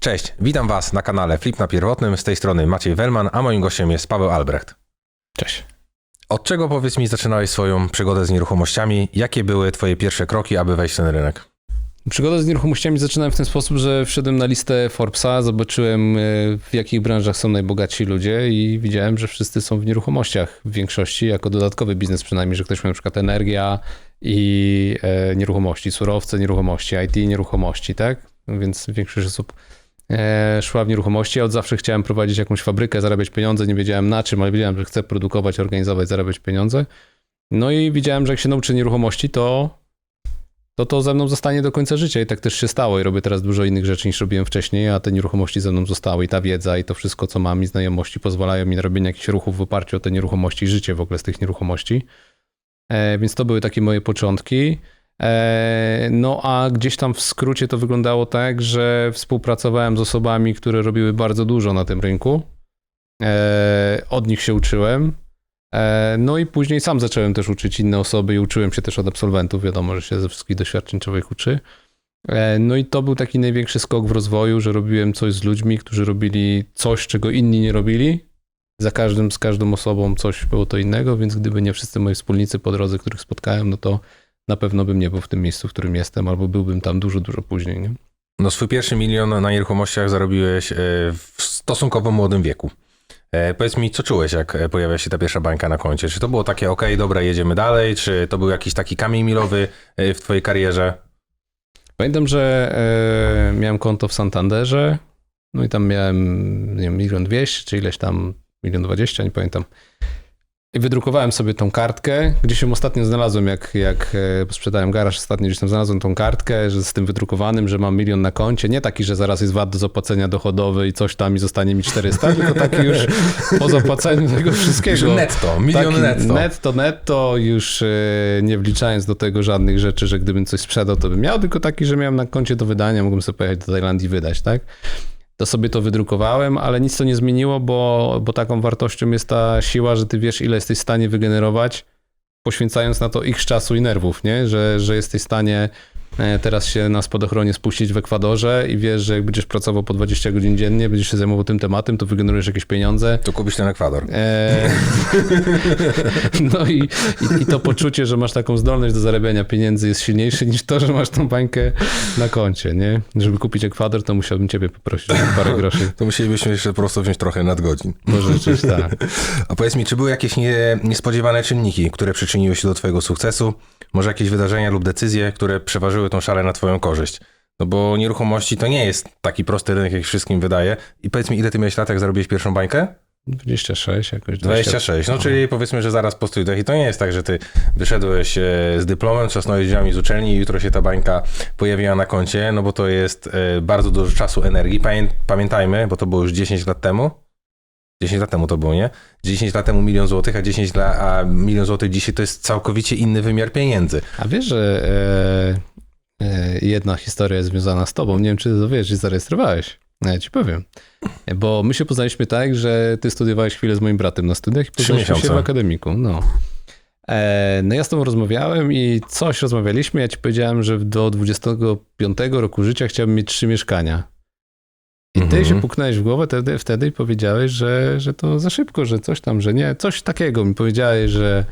Cześć, witam Was na kanale Flip na Pierwotnym. Z tej strony Maciej Wellman, a moim gościem jest Paweł Albrecht. Cześć. Od czego powiedz mi zaczynałeś swoją przygodę z nieruchomościami? Jakie były Twoje pierwsze kroki, aby wejść w ten rynek? Przygodę z nieruchomościami zaczynałem w ten sposób, że wszedłem na listę Forbesa, zobaczyłem e, w jakich branżach są najbogatsi ludzie i widziałem, że wszyscy są w nieruchomościach w większości, jako dodatkowy biznes przynajmniej, że ktoś ma na przykład energia i e, nieruchomości, surowce, nieruchomości, IT, nieruchomości, tak? Więc większość osób szła w nieruchomości. Ja od zawsze chciałem prowadzić jakąś fabrykę, zarabiać pieniądze, nie wiedziałem na czym, ale wiedziałem, że chcę produkować, organizować, zarabiać pieniądze. No i widziałem, że jak się nauczę nieruchomości, to to to ze mną zostanie do końca życia i tak też się stało i robię teraz dużo innych rzeczy niż robiłem wcześniej, a te nieruchomości ze mną zostały i ta wiedza i to wszystko, co mam i znajomości pozwalają mi na robienie jakichś ruchów w oparciu o te nieruchomości i życie w ogóle z tych nieruchomości. E, więc to były takie moje początki. E, no a gdzieś tam w skrócie to wyglądało tak, że współpracowałem z osobami, które robiły bardzo dużo na tym rynku. E, od nich się uczyłem. E, No i później sam zacząłem też uczyć inne osoby i uczyłem się też od absolwentów. Wiadomo, że się ze wszystkich doświadczeń człowiek uczy. No i to był taki największy skok w rozwoju, że robiłem coś z ludźmi, którzy robili coś, czego inni nie robili. Za każdym, z każdą osobą coś było to innego, więc gdyby nie wszyscy moi wspólnicy po drodze, których spotkałem, no to na pewno bym nie był w tym miejscu, w którym jestem, albo byłbym tam dużo, dużo później. Nie? No swój pierwszy milion na nieruchomościach zarobiłeś e, w stosunkowo młodym wieku. E, Powiedz mi, co czułeś, jak e, pojawia się ta pierwsza bańka na koncie? Czy to było takie, ok, dobra, jedziemy dalej? Czy to był jakiś taki kamień milowy w Twojej karierze? Pamiętam, że miałem konto w Santanderze, no i tam miałem, nie wiem, milion dwieście, czy ileś tam, milion dwadzieścia, nie pamiętam. I wydrukowałem sobie tą kartkę, gdzieś ją ostatnio znalazłem, jak, jak e, sprzedałem garaż ostatnio, gdzieś tam znalazłem tą kartkę, że z tym wydrukowanym, że mam milion na koncie. Nie taki, że zaraz jest VAT do zapłacenia dochodowy i coś tam i zostanie mi 400, tylko taki już po zapłaceniu tego wszystkiego. Już netto, milion Taki netto. Netto, netto, już e, nie wliczając do tego żadnych rzeczy, że gdybym coś sprzedał, to bym miał, tylko taki, że miałem na koncie do wydania, mógłbym sobie pojechać do Tajlandii i wydać, tak? To sobie to wydrukowałem, ale nic to nie zmieniło, bo, bo taką wartością jest ta siła, że ty wiesz, ile jesteś w stanie wygenerować, poświęcając na to ich czasu i nerwów, nie? Że, że jesteś w stanie teraz się na spadochronie spuścić w Ekwadorze i wiesz, że jak będziesz pracował po 20 godzin dziennie, będziesz się zajmował tym tematem, to wygenerujesz jakieś pieniądze, To kupisz ten Ekwador. Eee, no i, i, i to poczucie, że masz taką zdolność do zarabiania pieniędzy jest silniejsze niż to, że masz tą bańkę na koncie, nie? Żeby kupić Ekwador, to musiałbym ciebie poprosić o parę groszy. To musielibyśmy jeszcze po prostu wziąć trochę nadgodzin. Może rzeczywiście tak. A powiedz mi, czy były jakieś nie, niespodziewane czynniki, które przyczyniły się do Twojego sukcesu? Może jakieś wydarzenia lub decyzje, które przeważyły tą szalę na Twoją korzyść? No bo nieruchomości to nie jest taki prosty rynek, jak się wszystkim wydaje. I powiedz mi, ile Ty miałeś lat, jak zarobiłeś pierwszą bańkę? 26 jakoś. 26. No, czyli powiedzmy, że zaraz po studiach. I to nie jest tak, że ty wyszedłeś e, z dyplomem, trzasnąłeś drzwiami z uczelni i jutro się ta bańka pojawiła na koncie, no bo to jest e, bardzo dużo czasu, energii. Pamię pamiętajmy, bo to było już 10 lat temu. 10 lat temu to było, nie? 10 lat temu milion złotych, a 10 lat, a milion złotych dzisiaj to jest całkowicie inny wymiar pieniędzy. A wiesz, że e, jedna historia jest związana z tobą. Nie wiem, czy to wiesz, i zarejestrowałeś. No, Ja ci powiem. Bo my się poznaliśmy tak, że ty studiowałeś chwilę z moim bratem na studiach i poznaliśmy się w akademiku. No. E, no ja z tobą rozmawiałem i coś rozmawialiśmy. Ja ci powiedziałem, że do 25 roku życia chciałbym mieć trzy mieszkania. I ty Mhm. się puknąłeś w głowę wtedy, wtedy i powiedziałeś, że, że to za szybko, że coś tam, że nie. Coś takiego mi powiedziałeś, że,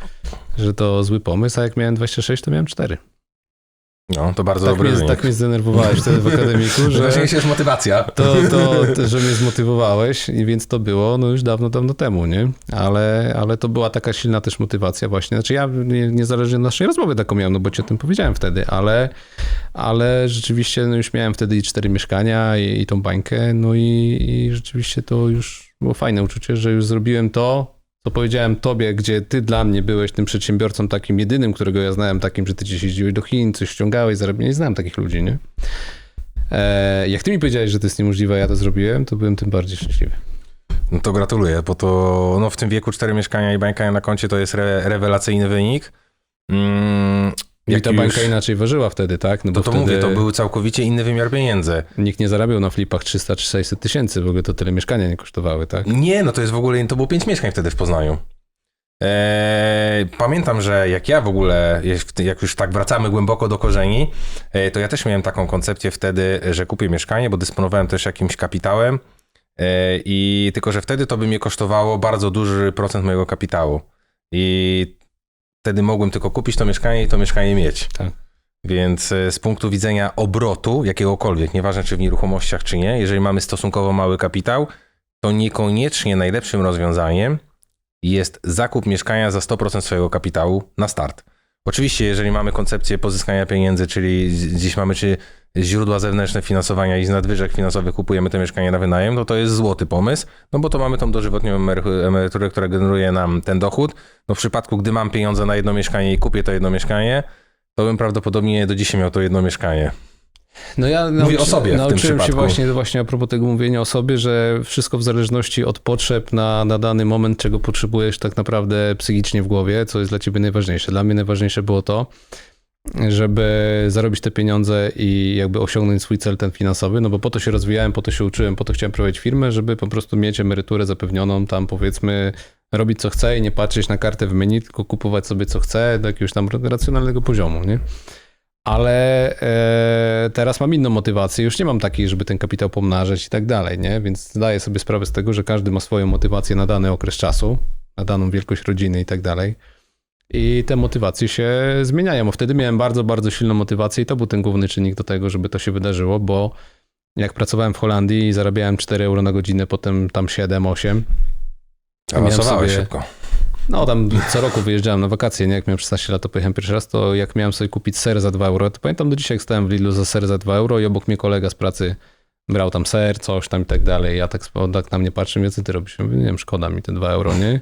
że to zły pomysł, a jak miałem 26, to miałem 4. No, to bardzo Tak dobry mnie, wynik. tak mnie zdenerwowałeś wtedy w akademiku, że Najważniejsza jest motywacja. to, to, to, że mnie zmotywowałeś i więc to było no już dawno, dawno temu, nie? Ale, ale to była taka silna też motywacja właśnie. Znaczy ja nie, niezależnie od naszej rozmowy taką miałem, no bo ci o tym powiedziałem wtedy, ale, ale rzeczywiście no już miałem wtedy i cztery mieszkania i, i tą bańkę, no i, i rzeczywiście to już było fajne uczucie, że już zrobiłem to, co powiedziałem tobie, gdzie ty dla mnie byłeś tym przedsiębiorcą takim jedynym, którego ja znałem, takim, że ty gdzieś jeździłeś do Chin, coś ściągałeś, zarabiałeś, nie znałem takich ludzi, nie? E, jak ty mi powiedziałeś, że to jest niemożliwe, ja to zrobiłem, to byłem tym bardziej szczęśliwy. No to gratuluję, bo to no, w tym wieku cztery mieszkania i bańka na koncie to jest re, rewelacyjny wynik. Mm, I ta już- bańka inaczej ważyła wtedy, tak? No To bo to wtedy mówię, to był całkowicie inny wymiar pieniędzy. nikt nie zarabiał na flipach 300 czy 600 tysięcy, w ogóle to tyle mieszkania nie kosztowały, tak? Nie, no to jest w ogóle, to było pięć mieszkań wtedy w Poznaniu. E, pamiętam, że jak ja w ogóle, jak- już tak wracamy głęboko do korzeni, e, to ja też miałem taką koncepcję wtedy, że kupię mieszkanie, bo dysponowałem też jakimś kapitałem e, i tylko, że wtedy to by mnie kosztowało bardzo duży procent mojego kapitału i wtedy mogłem tylko kupić to mieszkanie i to mieszkanie mieć. Tak. Więc e, z punktu widzenia obrotu jakiegokolwiek, nieważne czy w nieruchomościach, czy nie, jeżeli mamy stosunkowo mały kapitał, to niekoniecznie najlepszym rozwiązaniem jest zakup mieszkania za 100% swojego kapitału na start. Oczywiście, jeżeli mamy koncepcję pozyskania pieniędzy, czyli gdzieś mamy czy źródła zewnętrzne finansowania i z nadwyżek finansowych kupujemy to mieszkanie na wynajem, no to jest złoty pomysł, no bo to mamy tą dożywotnią emery- emeryturę, która generuje nam ten dochód. No w przypadku, gdy mam pieniądze na jedno mieszkanie i kupię to jedno mieszkanie, to bym prawdopodobnie do dzisiaj miał to jedno mieszkanie. No ja Mówię o sobie nauczyłem się właśnie, właśnie a propos tego mówienia o sobie, że wszystko w zależności od potrzeb na, na dany moment, czego potrzebujesz tak naprawdę psychicznie w głowie, co jest dla ciebie najważniejsze. Dla mnie najważniejsze było to, żeby zarobić te pieniądze i jakby osiągnąć swój cel ten finansowy, no bo po to się rozwijałem, po to się uczyłem, po to chciałem prowadzić firmę, żeby po prostu mieć emeryturę zapewnioną, tam powiedzmy robić co chcę i nie patrzeć na kartę w menu, tylko kupować sobie co chcę do jakiegoś tam racjonalnego poziomu, nie? Ale e, teraz mam inną motywację. Już nie mam takiej, żeby ten kapitał pomnażać i tak dalej, nie? Więc zdaję sobie sprawę z tego, że każdy ma swoją motywację na dany okres czasu, na daną wielkość rodziny i tak dalej. I te motywacje się zmieniają. Bo wtedy miałem bardzo, bardzo silną motywację i to był ten główny czynnik do tego, żeby to się wydarzyło, bo jak pracowałem w Holandii i zarabiałem 4 euro na godzinę, potem tam 7, 8, Awansowałeś sobie- szybko. no tam co roku wyjeżdżałem na wakacje, nie? Jak miałem 16 lat, to pojechałem pierwszy raz, to jak miałem sobie kupić ser za 2 euro, to pamiętam do dzisiaj, jak stałem w Lidlu za ser za 2 euro i obok mnie kolega z pracy brał tam ser, coś tam i tak dalej. Ja tak, tak na mnie patrzę, co ty robisz? Mówię, nie wiem, szkoda mi te 2 euro, nie?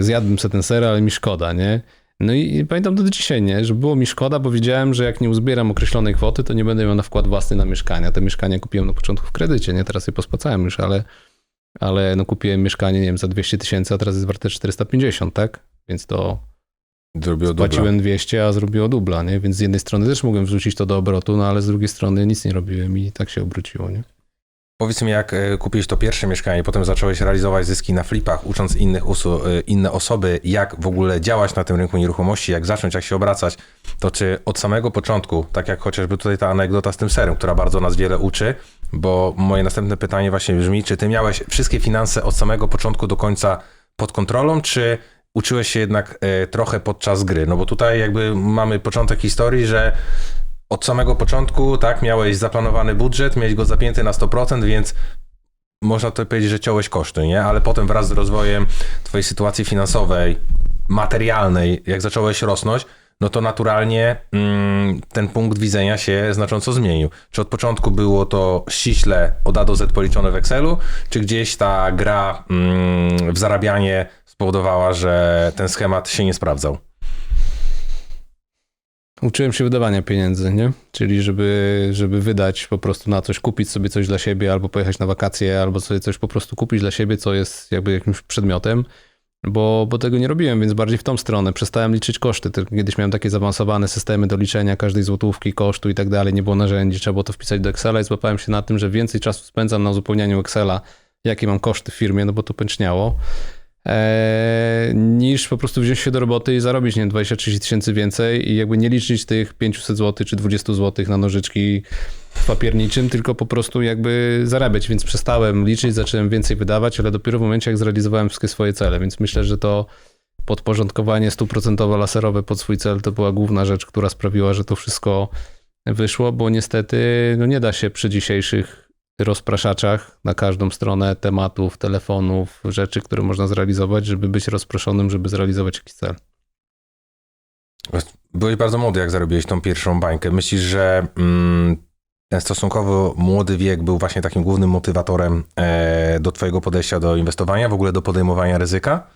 Zjadłbym sobie ten ser, ale mi szkoda, nie? No i, pamiętam to do dzisiaj, nie? Że było mi szkoda, bo wiedziałem, że jak nie uzbieram określonej kwoty, to nie będę miał na wkład własny na mieszkania. Te mieszkania kupiłem na początku w kredycie, nie? Teraz je pospłacałem już, ale, ale no kupiłem mieszkanie, nie wiem, za 200 tysięcy, a teraz jest warte 450, tak? Więc to Zrobił dubla. płaciłem 200, a zrobiło dubla, nie? Więc z jednej strony też mogłem wrzucić to do obrotu, no ale z drugiej strony nic nie robiłem i tak się obróciło, nie? Powiedz mi, jak e, kupiłeś to pierwsze mieszkanie, potem zacząłeś realizować zyski na flipach, ucząc innych usu- e, inne osoby, jak w ogóle działać na tym rynku nieruchomości, jak zacząć, jak się obracać, to czy od samego początku, tak jak chociażby tutaj ta anegdota z tym serem, która bardzo nas wiele uczy, bo moje następne pytanie właśnie brzmi, czy ty miałeś wszystkie finanse od samego początku do końca pod kontrolą, czy uczyłeś się jednak e, trochę podczas gry? No bo tutaj jakby mamy początek historii, że od samego początku, tak, miałeś zaplanowany budżet, miałeś go zapięty na 100%, więc można to powiedzieć, że ciąłeś koszty, nie? Ale potem wraz z rozwojem twojej sytuacji finansowej, materialnej, jak zacząłeś rosnąć, no to naturalnie mm, ten punkt widzenia się znacząco zmienił. Czy od początku było to ściśle od A do Z policzone w Excelu, czy gdzieś ta gra mm, w zarabianie spowodowała, że ten schemat się nie sprawdzał? Uczyłem się wydawania pieniędzy, nie? Czyli żeby, żeby wydać po prostu na coś, kupić sobie coś dla siebie, albo pojechać na wakacje, albo sobie coś po prostu kupić dla siebie, co jest jakby jakimś przedmiotem, bo, bo tego nie robiłem, więc bardziej w tą stronę. Przestałem liczyć koszty. Tylko Kiedyś miałem takie zaawansowane systemy do liczenia każdej złotówki, kosztu i tak dalej. Nie było narzędzi, trzeba było to wpisać do Excela i złapałem się na tym, że więcej czasu spędzam na uzupełnianiu Excela, jakie mam koszty w firmie, no bo to pęczniało, niż po prostu wziąć się do roboty i zarobić, nie wiem, 20-30 tysięcy więcej i jakby nie liczyć tych 500 zł czy 20 zł na nożyczki w papierniczym, tylko po prostu jakby zarabiać, więc przestałem liczyć, zacząłem więcej wydawać, ale dopiero w momencie, jak zrealizowałem wszystkie swoje cele, więc myślę, że to podporządkowanie stuprocentowo laserowe pod swój cel to była główna rzecz, która sprawiła, że to wszystko wyszło, bo niestety no nie da się przy dzisiejszych rozpraszaczach na każdą stronę tematów, telefonów, rzeczy, które można zrealizować, żeby być rozproszonym, żeby zrealizować jakiś cel. Byłeś bardzo młody, jak zarobiłeś tą pierwszą bańkę. Myślisz, że mm, ten stosunkowo młody wiek był właśnie takim głównym motywatorem e, do twojego podejścia do inwestowania, w ogóle do podejmowania ryzyka?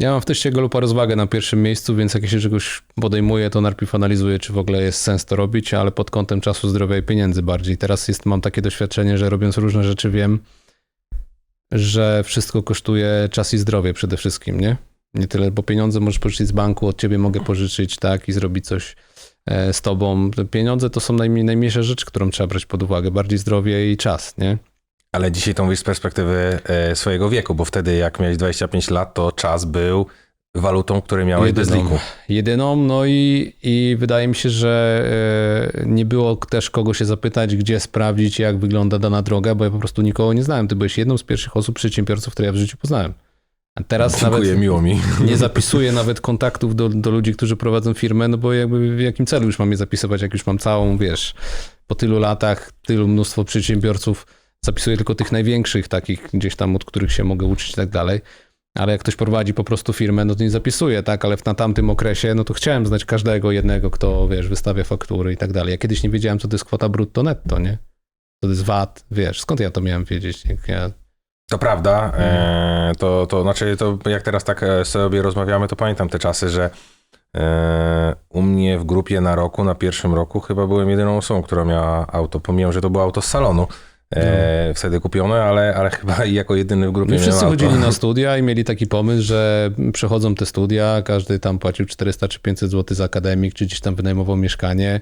Ja mam w teście Galupa rozwagę na pierwszym miejscu, więc jak ja się czegoś podejmuję, to najpierw analizuję, czy w ogóle jest sens to robić, ale pod kątem czasu, zdrowia i pieniędzy bardziej. Teraz jest, mam takie doświadczenie, że robiąc różne rzeczy wiem, że wszystko kosztuje czas i zdrowie przede wszystkim, nie? Nie tyle, bo pieniądze możesz pożyczyć z banku, od ciebie mogę pożyczyć, tak, i zrobić coś e, z tobą. Pieniądze to są najmniej, najmniejsza rzecz, którą trzeba brać pod uwagę, bardziej zdrowie i czas, nie? Ale dzisiaj to mówisz z perspektywy e, swojego wieku, bo wtedy jak miałeś 25 lat, to czas był walutą, której miałeś bez Jedyną. liku. Jedyną, no i, i wydaje mi się, że e, nie było też kogo się zapytać, gdzie sprawdzić, jak wygląda dana droga, bo ja po prostu nikogo nie znałem. Ty byłeś jedną z pierwszych osób, przedsiębiorców, które ja w życiu poznałem. A teraz Dziękuję, nawet miło mi. nie zapisuję nawet kontaktów do, do ludzi, którzy prowadzą firmę, no bo jakby w jakim celu już mam je zapisywać, jak już mam całą, wiesz, po tylu latach, tylu mnóstwo przedsiębiorców, zapisuję tylko tych największych, takich gdzieś tam, od których się mogę uczyć i tak dalej. Ale jak ktoś prowadzi po prostu firmę, no to nie zapisuję, tak? Ale na tamtym okresie, no to chciałem znać każdego jednego, kto, wiesz, wystawia faktury i tak dalej. Ja kiedyś nie wiedziałem, co to jest kwota brutto netto, nie? Co to jest VAT, wiesz, skąd ja to miałem wiedzieć? Jak ja... To prawda. E, to, to znaczy, to jak teraz tak e, sobie rozmawiamy, to pamiętam te czasy, że e, u mnie w grupie na roku, na pierwszym roku chyba byłem jedyną osobą, która miała auto. Pomijam, że to było auto z salonu. E, Wtedy kupione, ale, ale chyba jako jedyny w grupie No i miałem wszyscy chodzili na studia i mieli taki pomysł, że przechodzą te studia, każdy tam płacił 400 czy 500 zł za akademik, czy gdzieś tam wynajmował mieszkanie.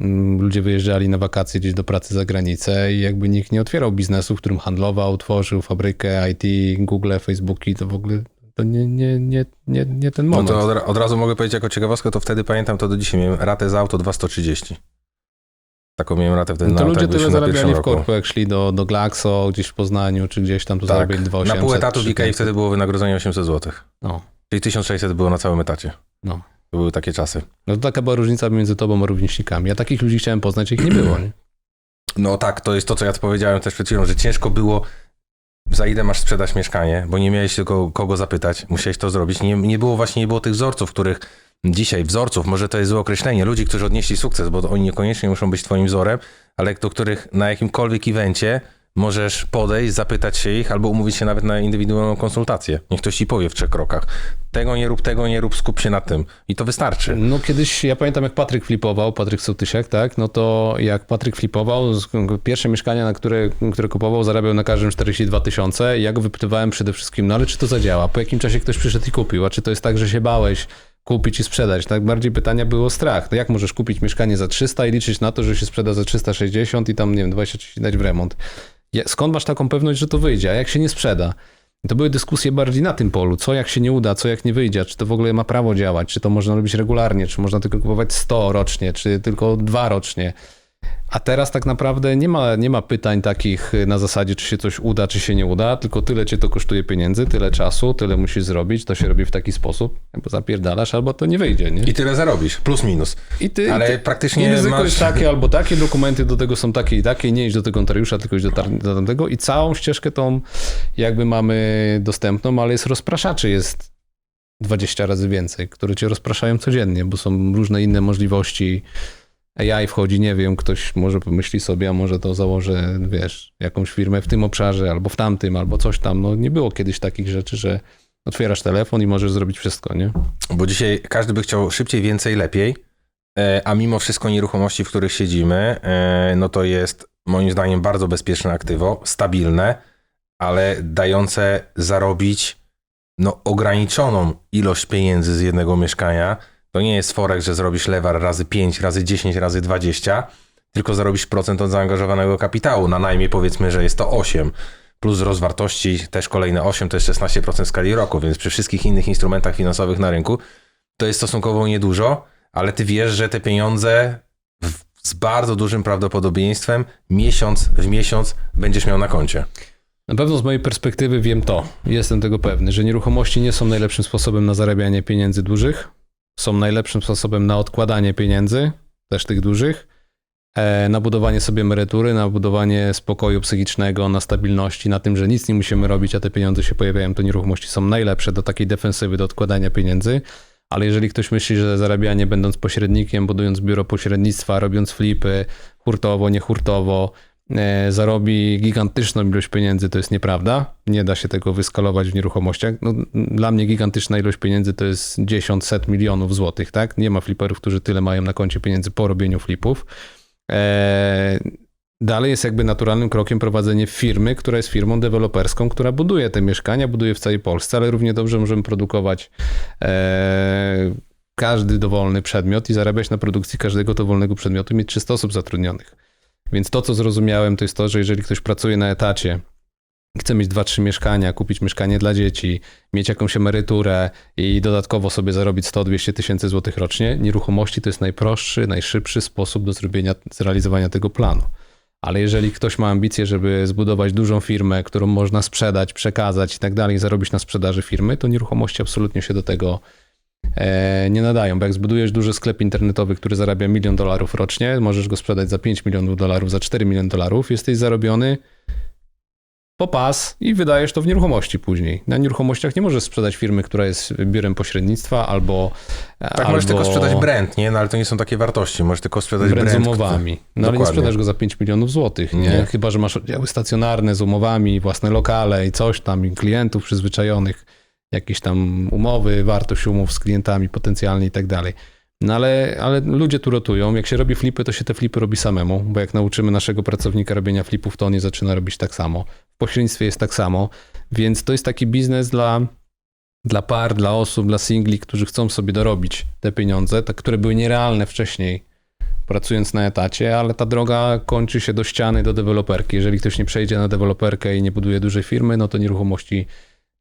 Mm, Ludzie wyjeżdżali na wakacje gdzieś do pracy za granicę i jakby nikt nie otwierał biznesu, w którym handlował, tworzył fabrykę IT, Google, Facebooki, to w ogóle to nie, nie, nie, nie, nie ten No moment. to od, od razu mogę powiedzieć jako ciekawostkę, to wtedy pamiętam to do dzisiaj. Miałem ratę za auto 230. Taką miałem ratę wtedy No to na ludzie jak tyle zarabiali w korpo, jak szli do, do Glaxo, gdzieś w Poznaniu, czy gdzieś tam, to Tak, zarabiali 2800. na pół etatu w IKEA 3500. wtedy było wynagrodzenie 800 zł. No, Czyli 1600 było na całym etacie. no. To były takie czasy. No to taka była różnica między tobą a rówieśnikami. Ja takich ludzi chciałem poznać, ich nie było, nie? No tak, to jest to, co ja powiedziałem też przed chwilą, że ciężko było za ile masz sprzedać mieszkanie, bo nie miałeś tylko kogo zapytać, musiałeś to zrobić. Nie, nie było właśnie, nie było tych wzorców, których dzisiaj, wzorców, może to jest złe określenie, ludzi, którzy odnieśli sukces, bo oni niekoniecznie muszą być twoim wzorem, ale do których na jakimkolwiek evencie możesz podejść, zapytać się ich, albo umówić się nawet na indywidualną konsultację. Niech ktoś ci powie w trzech krokach. Tego nie rób, tego nie rób, skup się na tym. I to wystarczy. No kiedyś, ja pamiętam jak Patryk flipował, Patryk Sołtysiak, tak? No to jak Patryk flipował, pierwsze mieszkania, na które, które kupował, zarabiał na każdym 42 tysiące i ja go wypytywałem przede wszystkim, no ale czy to zadziała? Po jakim czasie ktoś przyszedł i kupił? A czy to jest tak, że się bałeś kupić i sprzedać? Tak bardziej pytania było strach. No jak możesz kupić mieszkanie za 300 i liczyć na to, że się sprzeda za 360 i tam, nie wiem, 20 30 dać w remont? Skąd masz taką pewność, że to wyjdzie? A jak się nie sprzeda? To były dyskusje bardziej na tym polu. Co jak się nie uda, co jak nie wyjdzie, czy to w ogóle ma prawo działać, czy to można robić regularnie, czy można tylko kupować 100 rocznie, czy tylko dwa rocznie. A teraz tak naprawdę nie ma, nie ma pytań takich na zasadzie, czy się coś uda, czy się nie uda, tylko tyle cię to kosztuje pieniędzy, tyle czasu, tyle musisz zrobić, to się robi w taki sposób, albo zapierdalasz, albo to nie wyjdzie, nie? I tyle zarobisz, plus minus. I ty, Ale ty, praktycznie I ryzyko masz- jest takie albo takie, dokumenty do tego są takie i takie, nie idź do tego notariusza, tylko idź do, do tamtego i całą ścieżkę tą jakby mamy dostępną, ale jest rozpraszaczy, jest 20 razy więcej, które cię rozpraszają codziennie, bo są różne inne możliwości. AI wchodzi, nie wiem, ktoś może pomyśli sobie, a może to założę, wiesz, jakąś firmę w tym obszarze, albo w tamtym, albo coś tam. No nie było kiedyś takich rzeczy, że otwierasz telefon i możesz zrobić wszystko, nie? Bo dzisiaj każdy by chciał szybciej, więcej, lepiej, e, a mimo wszystko nieruchomości, w których siedzimy, e, no to jest moim zdaniem bardzo bezpieczne aktywo, stabilne, ale dające zarobić no, ograniczoną ilość pieniędzy z jednego mieszkania. To nie jest forex, że zrobisz lewar razy 5, razy 10, razy 20, tylko zarobisz procent od zaangażowanego kapitału. Na najmniej powiedzmy, że jest to 8. Plus wzrost wartości też kolejne 8, to jest 16% w skali roku, więc przy wszystkich innych instrumentach finansowych na rynku to jest stosunkowo niedużo, ale ty wiesz, że te pieniądze z bardzo dużym prawdopodobieństwem miesiąc w miesiąc będziesz miał na koncie. Na pewno z mojej perspektywy wiem to, jestem tego pewny, że nieruchomości nie są najlepszym sposobem na zarabianie pieniędzy dużych, są najlepszym sposobem na odkładanie pieniędzy, też tych dużych, e, na budowanie sobie emerytury, na budowanie spokoju psychicznego, na stabilności, na tym, że nic nie musimy robić, a te pieniądze się pojawiają, to nieruchomości są najlepsze do takiej defensywy, do odkładania pieniędzy. Ale jeżeli ktoś myśli, że zarabianie będąc pośrednikiem, budując biuro pośrednictwa, robiąc flipy, hurtowo, niehurtowo, zarobi gigantyczną ilość pieniędzy, to jest nieprawda. Nie da się tego wyskalować w nieruchomościach. No, dla mnie gigantyczna ilość pieniędzy to jest 10, set milionów złotych, tak? Nie ma fliperów, którzy tyle mają na koncie pieniędzy po robieniu flipów. E, Dalej jest jakby naturalnym krokiem prowadzenie firmy, która jest firmą deweloperską, która buduje te mieszkania, buduje w całej Polsce, ale równie dobrze możemy produkować e, każdy dowolny przedmiot i zarabiać na produkcji każdego dowolnego przedmiotu, mieć 300 osób zatrudnionych. Więc to, co zrozumiałem, to jest to, że jeżeli ktoś pracuje na etacie, chce mieć dwa, trzy mieszkania, kupić mieszkanie dla dzieci, mieć jakąś emeryturę i dodatkowo sobie zarobić 100-200 tysięcy złotych rocznie, nieruchomości to jest najprostszy, najszybszy sposób do zrobienia, zrealizowania tego planu. Ale jeżeli ktoś ma ambicje, żeby zbudować dużą firmę, którą można sprzedać, przekazać i tak dalej, zarobić na sprzedaży firmy, to nieruchomości absolutnie się do tego nie nadają. Bo jak zbudujesz duży sklep internetowy, który zarabia milion dolarów rocznie, możesz go sprzedać za 5 milionów dolarów, za 4 miliony dolarów, jesteś zarobiony po pas i wydajesz to w nieruchomości później. Na nieruchomościach nie możesz sprzedać firmy, która jest biurem pośrednictwa albo. Tak, możesz tylko sprzedać brand, nie? No ale to nie są takie wartości. Możesz tylko sprzedać brand, brand z umowami. No ale nie Dokładnie. sprzedasz go za 5 milionów złotych, nie? Nie. Chyba, że masz oddziały stacjonarne z umowami, własne lokale i coś tam, i klientów przyzwyczajonych, jakieś tam umowy, wartość umów z klientami potencjalnie i tak dalej. No ale, ale ludzie tu rotują. Jak się robi flipy, to się te flipy robi samemu, bo jak nauczymy naszego pracownika robienia flipów, to on je zaczyna robić tak samo. W pośrednictwie jest tak samo, więc to jest taki biznes dla, dla par, dla osób, dla singli, którzy chcą sobie dorobić te pieniądze, te, które były nierealne wcześniej, pracując na etacie, ale ta droga kończy się do ściany, do deweloperki. Jeżeli ktoś nie przejdzie na deweloperkę i nie buduje dużej firmy, no to nieruchomości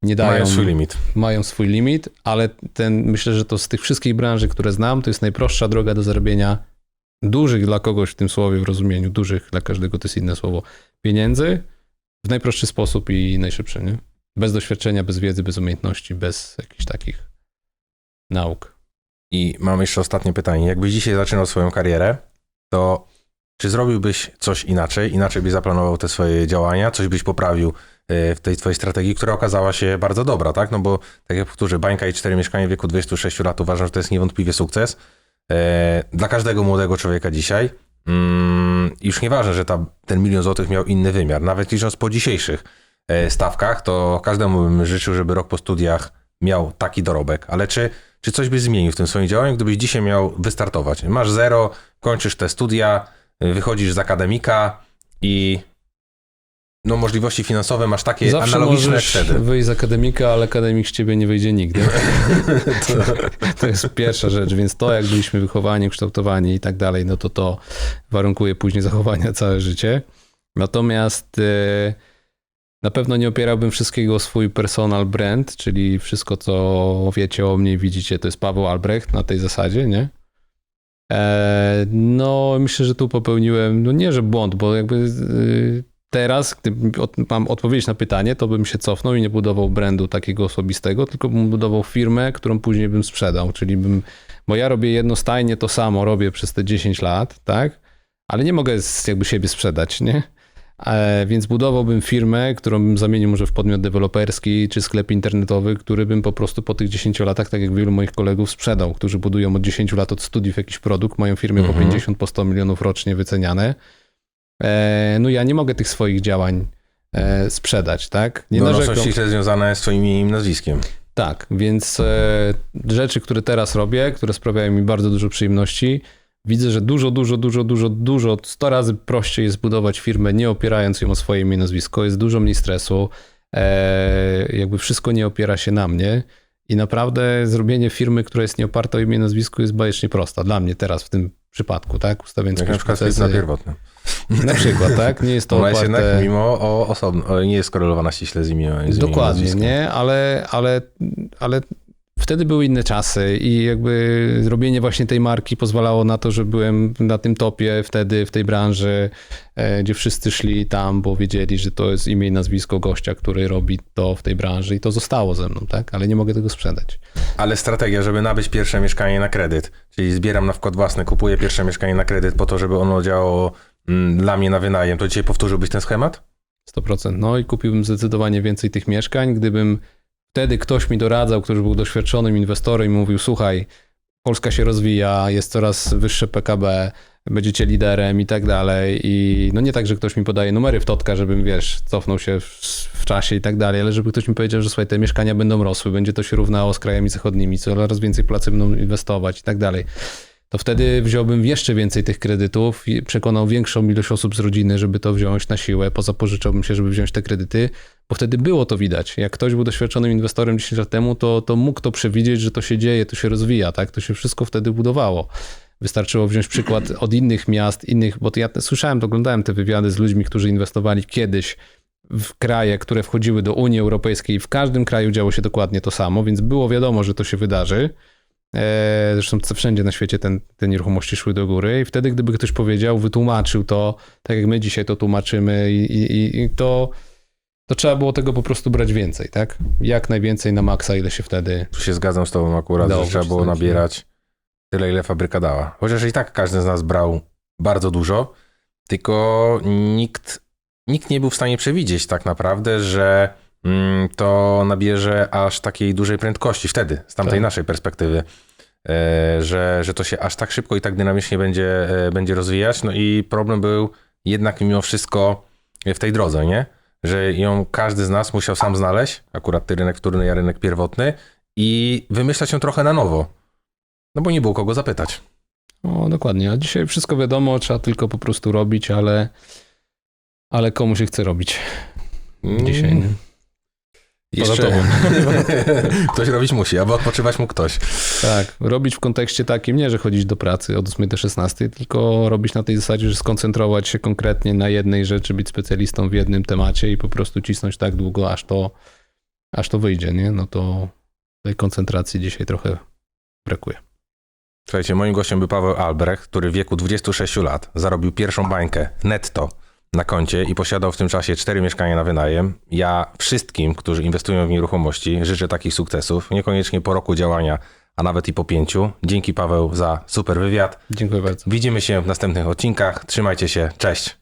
nie dają Mają swój limit. mają swój limit, ale ten, myślę, że to z tych wszystkich branży, które znam, to jest najprostsza droga do zarobienia dużych dla kogoś w tym słowie, w rozumieniu dużych, dla każdego to jest inne słowo, pieniędzy w najprostszy sposób i najszybszy, nie? Bez doświadczenia, bez wiedzy, bez umiejętności, bez jakichś takich nauk. I mam jeszcze ostatnie pytanie. Jakbyś dzisiaj zaczynał swoją karierę, to czy zrobiłbyś coś inaczej? Inaczej byś zaplanował te swoje działania? Coś byś poprawił w tej twojej strategii, która okazała się bardzo dobra, tak? No bo, tak jak powtórzę, bańka i cztery mieszkania w wieku 26 lat uważam, że to jest niewątpliwie sukces. E, Dla każdego młodego człowieka dzisiaj. Mm, już nieważne, że ta, ten milion złotych miał inny wymiar. Nawet licząc po dzisiejszych e, stawkach, to każdemu bym życzył, żeby rok po studiach miał taki dorobek. Ale czy, czy coś byś zmienił w tym swoim działaniu, gdybyś dzisiaj miał wystartować? Masz zero, kończysz te studia, y, wychodzisz z akademika i no możliwości finansowe masz takie Zawsze analogiczne jak wtedy. wyjść z akademika, ale akademik z ciebie nie wyjdzie nigdy. to jest pierwsza rzecz, więc to jak byliśmy wychowani, kształtowani i tak dalej, no to to warunkuje później zachowania całe życie. Natomiast e, na pewno nie opierałbym wszystkiego o swój personal brand, czyli wszystko, co wiecie o mnie widzicie, to jest Paweł Albrecht na tej zasadzie, nie? E, no, myślę, że tu popełniłem, no nie, że błąd, bo jakby y, teraz, gdy mam odpowiedzieć na pytanie, to bym się cofnął i nie budował brandu takiego osobistego, tylko bym budował firmę, którą później bym sprzedał, czyli bym, bo ja robię jednostajnie to samo, robię przez te 10 lat, tak? Ale nie mogę jakby siebie sprzedać, nie? E, więc budowałbym firmę, którą bym zamienił może w podmiot deweloperski czy sklep internetowy, który bym po prostu po tych 10 latach, tak jak wielu moich kolegów, sprzedał, którzy budują od 10 lat od studiów jakiś produkt, mają firmy po Mhm. 50, po 100 milionów rocznie wyceniane. E, no ja nie mogę tych swoich działań e, sprzedać, tak? Nie no, no, są narzekam. ściśle związane z twoim imieniem nazwiskiem. Tak, więc e, rzeczy, które teraz robię, które sprawiają mi bardzo dużo przyjemności, widzę, że dużo, dużo, dużo, dużo, dużo, 100 razy prościej jest budować firmę, nie opierając ją o swoje imię nazwisko. Jest dużo mniej stresu, jakby wszystko nie opiera się na mnie. I naprawdę zrobienie firmy, która jest nieoparta o imię i nazwisko jest bajecznie prosta. Dla mnie teraz w tym przypadku, tak? Ustawiając Jak na przykład procesy. na pierwotne. Na przykład, tak? Nie jest to Ona jest oparte... jednak mimo o osobno, nie jest skorelowana ściśle z imieniem. z imieniem Dokładnie, nie? Ale, ale, ale wtedy były inne czasy i jakby robienie właśnie tej marki pozwalało na to, że byłem na tym topie wtedy w tej branży, e, gdzie wszyscy szli tam, bo wiedzieli, że to jest imię i nazwisko gościa, który robi to w tej branży i to zostało ze mną, tak? Ale nie mogę tego sprzedać. Ale strategia, żeby nabyć pierwsze mieszkanie na kredyt, czyli zbieram na wkład własny, kupuję pierwsze mieszkanie na kredyt po to, żeby ono działało mm, dla mnie na wynajem, to dzisiaj powtórzyłbyś ten schemat? 100%. No i kupiłbym zdecydowanie więcej tych mieszkań, gdybym wtedy ktoś mi doradzał, który był doświadczonym inwestorem i mówił, słuchaj, Polska się rozwija, jest coraz wyższe PKB, będziecie liderem i tak dalej. I no nie tak, że ktoś mi podaje numery w totka, żebym, wiesz, cofnął się w, w czasie i tak dalej, ale żeby ktoś mi powiedział, że słuchaj, te mieszkania będą rosły, będzie to się równało z krajami zachodnimi, coraz więcej Polacy będą inwestować i tak dalej. To wtedy wziąłbym jeszcze więcej tych kredytów przekonał większą ilość osób z rodziny, żeby to wziąć na siłę, pozapożyczałbym się, żeby wziąć te kredyty, bo wtedy było to widać. Jak ktoś był doświadczonym inwestorem 10 lat temu, to, to mógł to przewidzieć, że to się dzieje, to się rozwija, tak? To się wszystko wtedy budowało. Wystarczyło wziąć przykład od innych miast, innych, bo ja słyszałem, oglądałem te wywiady z ludźmi, którzy inwestowali kiedyś w kraje, które wchodziły do Unii Europejskiej w każdym kraju działo się dokładnie to samo, więc było wiadomo, że to się wydarzy. E, Zresztą wszędzie na świecie ten, te nieruchomości szły do góry i wtedy, gdyby ktoś powiedział, wytłumaczył to, tak jak my dzisiaj to tłumaczymy i, i, i to, to trzeba było tego po prostu brać więcej, tak? Jak najwięcej na maksa, ile się wtedy... Tu się zgadzam z tobą akurat, Dało że trzeba było nabierać tyle, ile fabryka dała. Chociaż i tak każdy z nas brał bardzo dużo, tylko nikt, nikt nie był w stanie przewidzieć tak naprawdę, że mm, to nabierze aż takiej dużej prędkości wtedy, z tamtej Tak. naszej perspektywy. E, że, że to się aż tak szybko i tak dynamicznie będzie, e, będzie rozwijać. No i problem był jednak mimo wszystko w tej drodze, nie? Że ją każdy z nas musiał sam znaleźć, akurat ty rynek wtórny, ja rynek pierwotny, i wymyślać ją trochę na nowo. No bo nie było kogo zapytać. O, dokładnie. A dzisiaj wszystko wiadomo, trzeba tylko po prostu robić, ale, ale komu się chce robić dzisiaj, nie? Jeszcze... ktoś robić musi, albo odpoczywać mu ktoś. Tak, robić w kontekście takim, nie, że chodzić do pracy od 8 do 16, tylko robić na tej zasadzie, że skoncentrować się konkretnie na jednej rzeczy, być specjalistą w jednym temacie i po prostu cisnąć tak długo, aż to, aż to wyjdzie, nie? No to tej koncentracji dzisiaj trochę brakuje. Słuchajcie, moim gościem był Paweł Albrecht, który w wieku 26 lat zarobił pierwszą bańkę netto na koncie i posiadał w tym czasie cztery mieszkania na wynajem. Ja wszystkim, którzy inwestują w nieruchomości, życzę takich sukcesów, niekoniecznie po roku działania, a nawet i po pięciu. Dzięki Paweł za super wywiad. Dziękuję bardzo. Widzimy się w następnych odcinkach. Trzymajcie się. Cześć.